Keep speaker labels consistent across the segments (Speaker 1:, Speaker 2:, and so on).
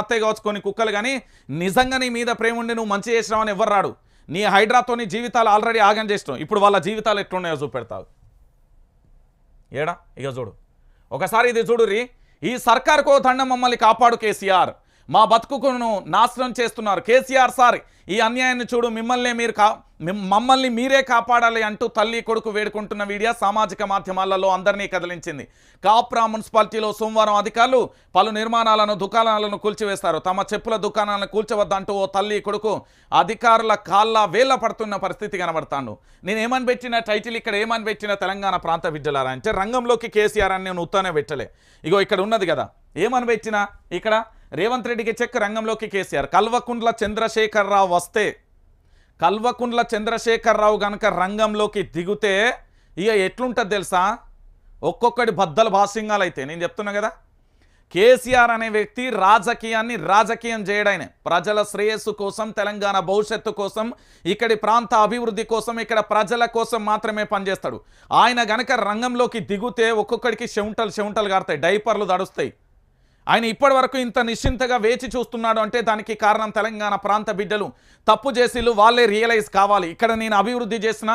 Speaker 1: అత్తయ్య కావచ్చు కొన్ని కుక్కలు కానీ నిజంగా నీ మీద ప్రేమ ఉండి నువ్వు మంచి చేసినావు అని ఎవరు రాడు. నీ హైడ్రాతో నీ జీవితాలు ఆల్రెడీ ఆగం చేసినావు. ఇప్పుడు వాళ్ళ జీవితాలు ఎట్లున్నాయో చూపెడతావు. ఏడా? ఇక చూడు. ఒకసారి ఇది చూడురి ఈ సర్కార్కో దండం మమ్మల్ని కాపాడు కేసీఆర్. మా బతుకును నాశనం చేస్తున్నారు. కేసీఆర్ సార్ ఈ అన్యాయాన్ని చూడు మిమ్మల్ని మీరు కా మమ్మల్ని మీరే కాపాడాలి అంటూ తల్లి కొడుకు వేడుకుంటున్న వీడియో సామాజిక మాధ్యమాలలో అందరినీ కదిలించింది. కాప్రా మున్సిపాలిటీలో సోమవారం అధికారులు పలు నిర్మాణాలను దుకాణాలను కూల్చివేస్తారు. తమ చెప్పుల దుకాణాలను కూల్చవద్దంటూ ఓ తల్లి కొడుకు అధికారుల కాళ్ళ వేళ్ళ పడుతున్న పరిస్థితి కనబడతాను నేను ఏమని పెట్టిన టైటిల్ ఇక్కడ ఏమని పెట్టిన తెలంగాణ ప్రాంత బిడ్డలారా అంటే రంగంలోకి కేసీఆర్ అని నేను ఉత్తానే పెట్టలే. ఇగో ఇక్కడ ఉన్నది కదా. ఏమని పెట్టినా ఇక్కడ రేవంత్ రెడ్డికి చెక్ రంగంలోకి కేసీఆర్. కల్వకుండ్ల చంద్రశేఖరరావు వస్తే కల్వకుండ్ల చంద్రశేఖరరావు గనక రంగంలోకి దిగుతే ఇక ఎట్లుంటుంది తెలుసా? ఒక్కొక్కటి బద్దలు భాసింగాలు అయితే నేను చెప్తున్నా కదా? కేసీఆర్ అనే వ్యక్తి రాజకీయాన్ని రాజకీయం చేయడాయనే. ప్రజల శ్రేయస్సు కోసం తెలంగాణ భవిష్యత్తు కోసం ఇక్కడి ప్రాంత అభివృద్ధి కోసం ఇక్కడ ప్రజల కోసం మాత్రమే పనిచేస్తాడు. ఆయన గనక రంగంలోకి దిగుతే ఒక్కొక్కడికి చెవుంటలు చెవుంటలు కారుతాయి డైపర్లు దడుస్తాయి ఆయన ఇప్పటి వరకు ఇంత నిశ్చింతగా వేచి చూస్తున్నాడు అంటే దానికి కారణం తెలంగాణ ప్రాంత బిడ్డలు. తప్పు చేసిళ్ళు వాళ్ళే రియలైజ్ కావాలి. ఇక్కడ నేను అభివృద్ధి చేసిన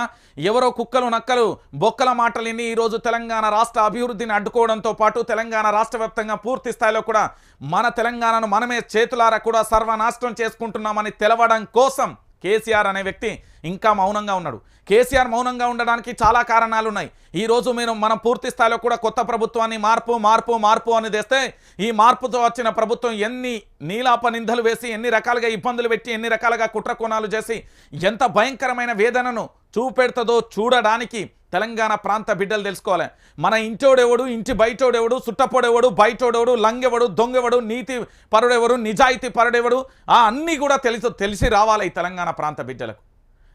Speaker 1: ఎవరో కుక్కలు నక్కలు బొక్కల మాటలు ఈరోజు తెలంగాణ రాష్ట్ర అభివృద్ధిని అడ్డుకోవడంతో పాటు తెలంగాణ రాష్ట్ర వ్యాప్తంగా పూర్తి స్థాయిలో కూడా మన తెలంగాణను మనమే చేతులారా కూడా సర్వనాశనం చేసుకుంటున్నామని తెలవడం కోసం కేసీఆర్ అనే వ్యక్తి ఇంకా మౌనంగా ఉన్నాడు. కేసీఆర్ మౌనంగా ఉండడానికి చాలా కారణాలు ఉన్నాయి ఈ రోజు మీరు మనం పూర్తి స్థాయిలో కూడా కొత్త ప్రభుత్వాన్ని మార్పు మార్పు మార్పు అని తెస్తే ఈ మార్పుతో వచ్చిన ప్రభుత్వం ఎన్ని నీలాప నిందలు వేసి ఎన్ని రకాలుగా ఇబ్బందులు పెట్టి ఎన్ని రకాలుగా కుట్రకోణాలు చేసి ఎంత భయంకరమైన వేదనను చూపెడుతుందో చూడడానికి తెలంగాణ ప్రాంత బిడ్డలు తెలుసుకోవాలి. మన ఇంటోడెవడు ఇంటి బయటోడెవడు సుట్టపోడెవడు బయటోడెవడు లంగెవడు దొంగెవడు నీతి పరుడెవడు నిజాయితీ పరుడెవడు ఆ అన్నీ కూడా తెలుసు తెలిసి రావాలి ఈ తెలంగాణ ప్రాంత బిడ్డలకు.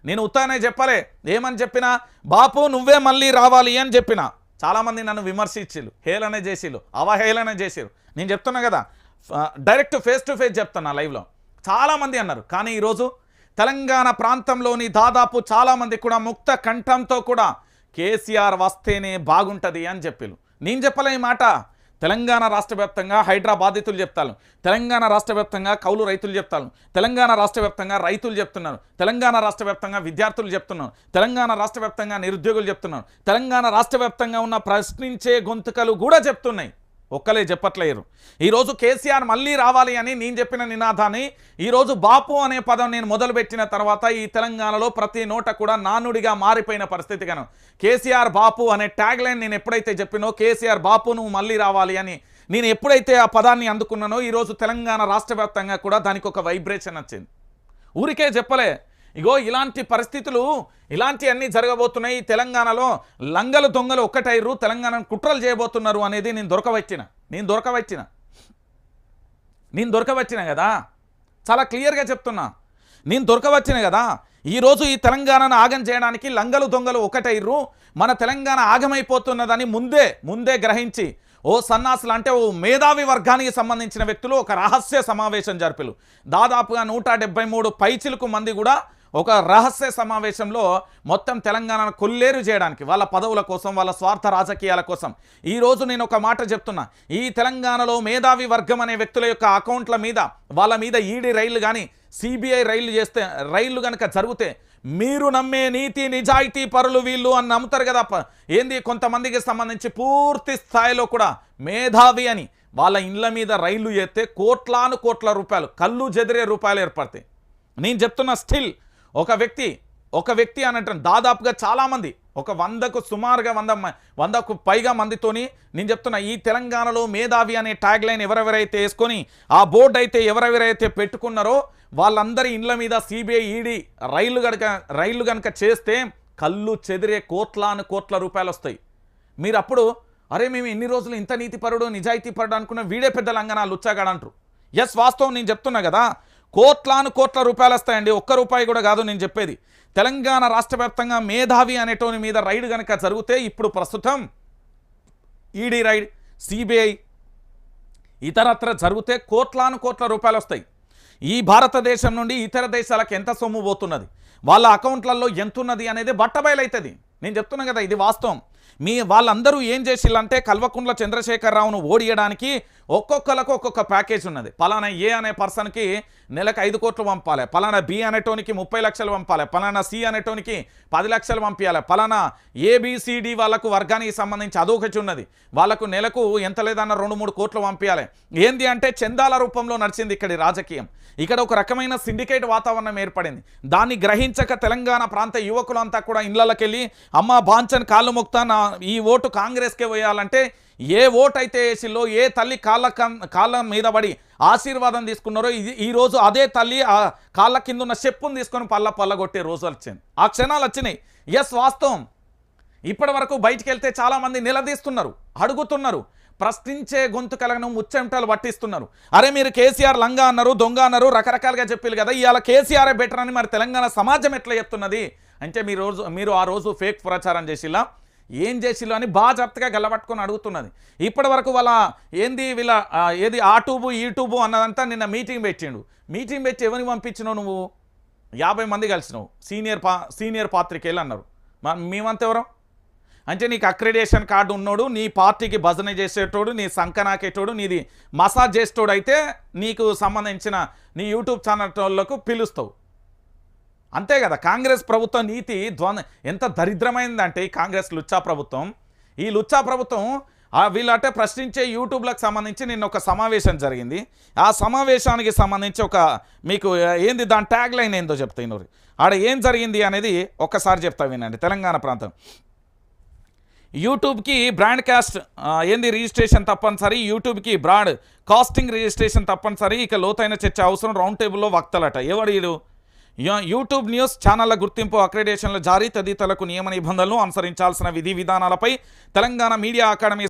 Speaker 1: నేను ఉత్తానే చెప్పలే. ఏమని చెప్పినా? బాపు నువ్వే మళ్ళీ రావాలి అని చెప్పిన. చాలామంది నన్ను విమర్శించిళ్ళు హేళన చేసిళ్ళు అవహేళన చేసిరు నేను చెప్తున్నా కదా డైరెక్ట్ ఫేస్ టు ఫేస్ చెప్తున్నా లైవ్లో. చాలామంది అన్నారు. కానీ ఈరోజు తెలంగాణ ప్రాంతంలోని దాదాపు చాలామంది కూడా ముక్త కంఠంతో కూడా కేసీఆర్ వస్తేనే బాగుంటుంది అని చెప్పారు నేను చెప్పలే ఈ మాట. తెలంగాణ రాష్ట్ర వ్యాప్తంగా హైడ్రా బాధితులు చెప్తాను తెలంగాణ రాష్ట్ర వ్యాప్తంగా కౌలు రైతులు చెప్తాను తెలంగాణ రాష్ట్ర వ్యాప్తంగా రైతులు చెప్తున్నారు. తెలంగాణ రాష్ట్ర వ్యాప్తంగా విద్యార్థులు చెప్తున్నారు. తెలంగాణ రాష్ట్ర వ్యాప్తంగా నిరుద్యోగులు చెప్తున్నారు. తెలంగాణ రాష్ట్ర వ్యాప్తంగా ఉన్న ప్రశ్నించే గొంతుకలు కూడా చెప్తున్నాయి. ఒక్కలే చెప్పట్లేరు. ఈరోజు కేసీఆర్ మళ్ళీ రావాలి అని నేను చెప్పిన నినాదాన్ని ఈరోజు బాపు అనే పదం నేను మొదలుపెట్టిన తర్వాత ఈ తెలంగాణలో ప్రతి నోట కూడా నానుడిగా మారిపోయిన పరిస్థితి కను కేసీఆర్ బాపు అనే ట్యాగ్ లైన్ నేను ఎప్పుడైతే చెప్పినో కేసీఆర్ బాపు నువ్వు మళ్ళీ రావాలి అని నేను ఎప్పుడైతే ఆ పదాన్ని అందుకున్నానో ఈరోజు తెలంగాణ రాష్ట్ర వ్యాప్తంగా కూడా దానికి ఒక వైబ్రేషన్ వచ్చింది. ఊరికే చెప్పలే ఇగో ఇలాంటి పరిస్థితులు ఇలాంటి అన్నీ జరగబోతున్నాయి. తెలంగాణలో లంగలు దొంగలు ఒక్కటైరు తెలంగాణను కుట్రలు చేయబోతున్నారు అనేది నేను దొరకవచ్చిన నేను దొరకవచ్చిన నేను దొరకవచ్చిన కదా? చాలా క్లియర్గా చెప్తున్నా. నేను దొరకవచ్చిన కదా? ఈరోజు ఈ తెలంగాణను ఆగం చేయడానికి లంగలు దొంగలు ఒకటైర్రు మన తెలంగాణ ఆగమైపోతున్నదని ముందే ముందే గ్రహించి ఓ సన్నాసులు అంటే ఓ మేధావి వర్గానికి సంబంధించిన వ్యక్తులు ఒక రహస్య సమావేశం జరిపిలు. దాదాపుగా నూట డెబ్బై మూడు పైచిలకు మంది కూడా ఒక రహస్య సమావేశంలో మొత్తం తెలంగాణను కొల్లేరు చేయడానికి వాళ్ళ పదవుల కోసం వాళ్ళ స్వార్థ రాజకీయాల కోసం. ఈరోజు నేను ఒక మాట చెప్తున్నా. ఈ తెలంగాణలో మేధావి వర్గం అనే వ్యక్తుల యొక్క అకౌంట్ల మీద వాళ్ళ మీద ఈడీ రైళ్ళు కానీ సిబిఐ రైళ్ళు చేస్తే రైళ్ళు కనుక జరిగితే మీరు నమ్మే నీతి నిజాయితీ పరులు వీళ్ళు అని నమ్ముతారు కదా ఏంది? కొంతమందికి సంబంధించి పూర్తి స్థాయిలో కూడా మేధావి అని వాళ్ళ ఇండ్ల మీద రైళ్ళు చేస్తే కోట్లాను కోట్ల రూపాయలు కళ్ళు జెదిరే రూపాయలు ఏర్పడతాయి. నేను చెప్తున్న స్టిల్ ఒక వ్యక్తి ఒక వ్యక్తి అనటం దాదాపుగా చాలామంది ఒక వందకు సుమారుగా వంద వందకు పైగా మందితోని నేను చెప్తున్నా ఈ తెలంగాణలో మేధావి అనే ట్యాగ్ లైన్ ఎవరెవరైతే వేసుకొని ఆ బోర్డు అయితే ఎవరెవరైతే పెట్టుకున్నారో వాళ్ళందరి ఇండ్ల మీద సిబిఐ ఈడీ రైళ్ళు గనక రైళ్ళు కనుక చేస్తే కళ్ళు చెదిరే కోట్లాను కోట్ల రూపాయలు వస్తాయి. మీరు అప్పుడు అరే మేము ఎన్ని రోజులు ఇంత నీతిపరుడు నిజాయితీ పరుడు అనుకున్న వీడే పెద్ద లంగన లుచ్చాగాడు అంటారు. ఎస్ వాస్తవం నేను చెప్తున్నా కదా. కోట్లాను కోట్ల రూపాయలు వస్తాయండి. ఒక్క రూపాయి కూడా కాదు నేను చెప్పేది. తెలంగాణ రాష్ట్ర వ్యాప్తంగా మేధావి అనేటోని మీద రైడ్ కనుక జరిగితే ఇప్పుడు ప్రస్తుతం ఈడీ రైడ్ సిబిఐ ఇతరత్ర జరిగితే కోట్లాను కోట్ల రూపాయలు వస్తాయి. ఈ భారతదేశం నుండి ఇతర దేశాలకు ఎంత సొమ్ము పోతున్నది? వాళ్ళ అకౌంట్లలో ఎంతున్నది అనేది బట్టబయలవుతుంది నేను చెప్తున్నా కదా ఇది వాస్తవం. మీ వాళ్ళందరూ ఏం చేసిల్లంటే కల్వకుంట్ల చంద్రశేఖరరావును ఓడియడానికి ఒక్కొక్కలకు ఒక్కొక్క ప్యాకేజ్ ఉన్నది. పలానా ఏ అనే పర్సన్కి నెలకు ఐదు కోట్లు పంపాలి. పలానా బి అనేటోనికి ముప్పై లక్షలు పంపాలి. పలానా సి అనేటోనికి పది లక్షలు పంపించాలి పలానా ఏబిసిడి వాళ్ళకు వర్గానికి సంబంధించి అదొకటి ఉన్నది. వాళ్ళకు నెలకు ఎంత లేదన్న రెండు మూడు కోట్లు పంపించాలి ఏంది అంటే చందాల రూపంలో నడిచింది ఇక్కడ రాజకీయం. ఇక్కడ ఒక రకమైన సిండికేట్ వాతావరణం ఏర్పడింది. దాన్ని గ్రహించక తెలంగాణ ప్రాంత యువకులంతా కూడా ఇళ్ళకెళ్ళి అమ్మ బాంచన్ కాళ్ళు మొక్తా నా ఈ ఓటు కాంగ్రెస్కే వేయాలంటే ఏ ఓటు అయితే వేసిల్లో ఏ తల్లి కాళ్ళ కం- కాళ్ళ మీద పడి ఆశీర్వాదం తీసుకున్నారో ఇది ఈ రోజు అదే తల్లి ఆ కాళ్ళ కింద ఉన్న చెప్పును తీసుకొని పల్ల పల్ల కొట్టే రోజులు వచ్చింది ఆ క్షణాలు వచ్చినాయి. ఎస్ వాస్తవం. ఇప్పటి వరకు బయటికి వెళ్తే చాలామంది నిలదీస్తున్నారు అడుగుతున్నారు ప్రశ్నించే గొంతు కలగను ముచ్చెంటలు పట్టిస్తున్నారు. అరే మీరు కేసీఆర్ లంగా అన్నారు దొంగ అన్నారు రకరకాలుగా చెప్పారు కదా ఇవాళ కేసీఆరే బెటర్ అని మరి తెలంగాణ సమాజం ఎట్లా చెప్తున్నది? అంటే మీరు రోజు మీరు ఆ రోజు ఫేక్ ప్రచారం చేసిలా ఏం చేసిలో అని బాగా జాగ్రత్తగా గెలబట్టుకొని అడుగుతున్నది. ఇప్పటి వరకు వాళ్ళ ఏంది వీళ్ళ ఏది ఆ టూబు ఈ టూబు అన్నదంతా నిన్న మీటింగ్ పెట్టిండు. మీటింగ్ పెట్టి ఎవరిని పంపించినావు నువ్వు? యాభై మంది కలిసినావు. సీనియర్ పా సీనియర్ పాత్రికేయులు అన్నారు. మేమంత మేమంతా ఎవరం? అంటే నీకు అక్రిడేషన్ కార్డు ఉన్నోడు నీ పార్టీకి భజన చేసేటోడు నీ సంకనాకేటోడు నీది మసాజ్ చేసేటోడు అయితే నీకు సంబంధించిన నీ యూట్యూబ్ ఛానల్ వాళ్ళకు పిలుస్తావు. అంతే కదా కాంగ్రెస్ ప్రభుత్వం నీతి ద్వంద్వ ఎంత దరిద్రమైందంటే ఈ కాంగ్రెస్ లుచ్చా ప్రభుత్వం. ఈ లుచ్చా ప్రభుత్వం వీళ్ళంటే ప్రశ్నించే యూట్యూబ్లకు సంబంధించి నిన్న ఒక సమావేశం జరిగింది. ఆ సమావేశానికి సంబంధించి ఒక మీకు ఏంది దాని ట్యాగ్ లైన్ ఏందో చెప్తా ఇన్నోరు. ఆడ ఏం జరిగింది అనేది ఒక్కసారి చెప్తా వినండి తెలంగాణ ప్రాంతం. యూట్యూబ్కి బ్రాండ్ కాస్ట్ ఏంది రిజిస్ట్రేషన్ తప్పనిసరి యూట్యూబ్కి బ్రాడ్ కాస్టింగ్ రిజిస్ట్రేషన్ తప్పనిసరి ఇక లోతైన చర్చ అవసరం రౌండ్ టేబుల్లో వక్తలట. ఎవడు వీడు? యూట్యూబ్ న్యూస్ ఛానళ్ళ గుర్తింపు అక్రిడేషన్ల జారీ తదితరులకు నియమ నిబంధనలు అనుసరించాల్సిన విధి విధానాలపై తెలంగాణ మీడియా అకాడమీ